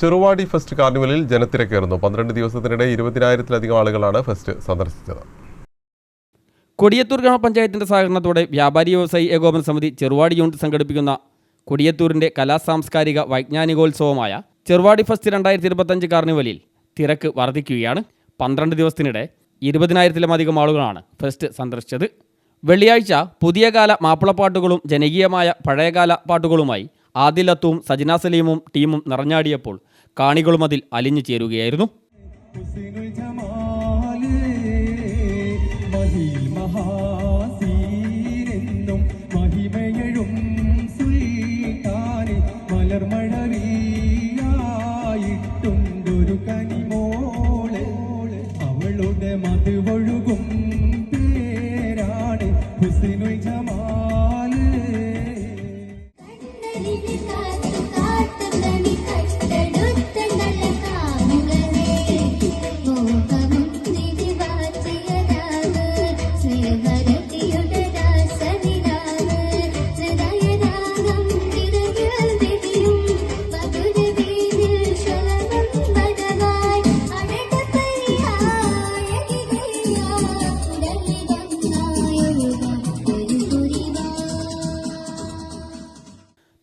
Cheruvadi fest കാർണിവലിൽ ജനത്തിരക്കേറുന്നു. പന്ത്രണ്ട് ദിവസത്തിനിടെ ഇരുപതിനായിരത്തിലധികം ആളുകളാണ് fest സന്ദർശിച്ചത്. കൊടിയത്തൂർ ഗ്രാമപഞ്ചായത്തിന്റെ സഹകരണത്തോടെ വ്യാപാരി വ്യവസായി ഏകോപന സമിതി ചെറുവാടി യൂണിറ്റ് സംഘടിപ്പിക്കുന്ന കൊടിയത്തൂരിന്റെ കലാ സാംസ്കാരിക വൈജ്ഞാനികോത്സവമായ ചെറുവാടി ഫെസ്റ്റ് രണ്ടായിരത്തി ഇരുപത്തഞ്ച് കാർണിവലിൽ തിരക്ക് വർദ്ധിക്കുകയാണ് പന്ത്രണ്ട് ദിവസത്തിനിടെ ഇരുപതിനായിരത്തിലധികം ആളുകളാണ് ഫെസ്റ്റ് സന്ദർശിച്ചത്. വെള്ളിയാഴ്ച പുതിയ കാല മാപ്പിളപ്പാട്ടുകളും ജനകീയമായ പഴയകാല പാട്ടുകളുമായി ആദിലത്തും സജിന സലീമും ടീമും നിറഞ്ഞാടിയപ്പോൾ കാണികളും അതിൽ അലിഞ്ഞു ചേരുകയായിരുന്നു. അവളുടെ മത് ഒഴുകും പേരാണ് ഹുസ്നുൽ ജമാൽ Bye.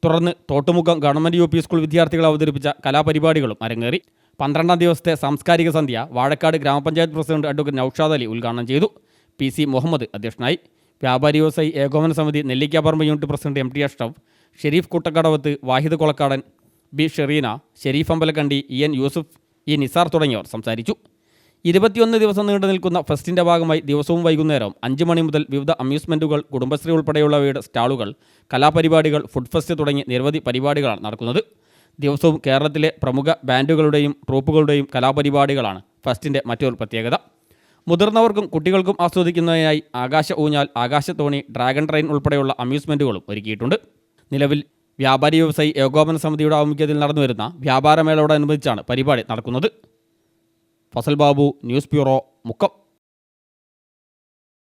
തുടർന്ന് Thottumukham government U P school വിദ്യാർത്ഥികൾ അവതരിപ്പിച്ച കലാപരിപാടികളും അരങ്ങേറി. പന്ത്രണ്ടാം ദിവസത്തെ സാംസ്കാരിക സന്ധ്യ വാഴക്കാട് ഗ്രാമപഞ്ചായത്ത് പ്രസിഡന്റ് അഡ്വക്കേറ്റ് നൌഷാദ് അലി ഉദ്ഘാടനം ചെയ്തു. പി സി മുഹമ്മദ് അധ്യക്ഷനായി. വ്യാപാരി വ്യവസായി ഏകോപന സമിതി Nellikkaparamba unit president M T Ashraf Sharif Kuttakkadavath Vahid Kolakkadan B Shereena Sharif Ambalakkandi E N Yusuf E Nisar തുടങ്ങിയവർ സംസാരിച്ചു. ഇരുപത്തിയൊന്ന് ദിവസം നീണ്ടു നിൽക്കുന്ന ഫെസ്റ്റിന്റെ ഭാഗമായി ദിവസവും വൈകുന്നേരം അഞ്ച് മണി മുതൽ വിവിധ അമ്യൂസ്മെന്റുകൾ കുടുംബശ്രീ ഉൾപ്പെടെയുള്ളവയുടെ സ്റ്റാളുകൾ കലാപരിപാടികൾ ഫുഡ് ഫെസ്റ്റ് തുടങ്ങി നിരവധി പരിപാടികളാണ് നടക്കുന്നത്. ദിവസവും കേരളത്തിലെ പ്രമുഖ ബാൻഡുകളുടെയും ട്രൂപ്പുകളുടെയും കലാപരിപാടികളാണ് ഫെസ്റ്റിന്റെ മറ്റൊരു പ്രത്യേകത. മുതിർന്നവർക്കും കുട്ടികൾക്കും ആസ്വദിക്കുന്നതിനായി ആകാശ ഊഞ്ഞാൽ ആകാശത്തോണി ഡ്രാഗൺ ട്രെയിൻ ഉൾപ്പെടെയുള്ള അമ്യൂസ്മെന്റുകളും ഒരുക്കിയിട്ടുണ്ട്. നിലവിൽ വ്യാപാരി വ്യവസായി ഏകോപന സമിതിയുടെ ആഭിമുഖ്യത്തിൽ നടന്നുവരുന്ന വ്യാപാരമേളയോടനുബന്ധിച്ചാണ് പരിപാടി നടക്കുന്നത്. Fasal Babu news bureau Mukkam.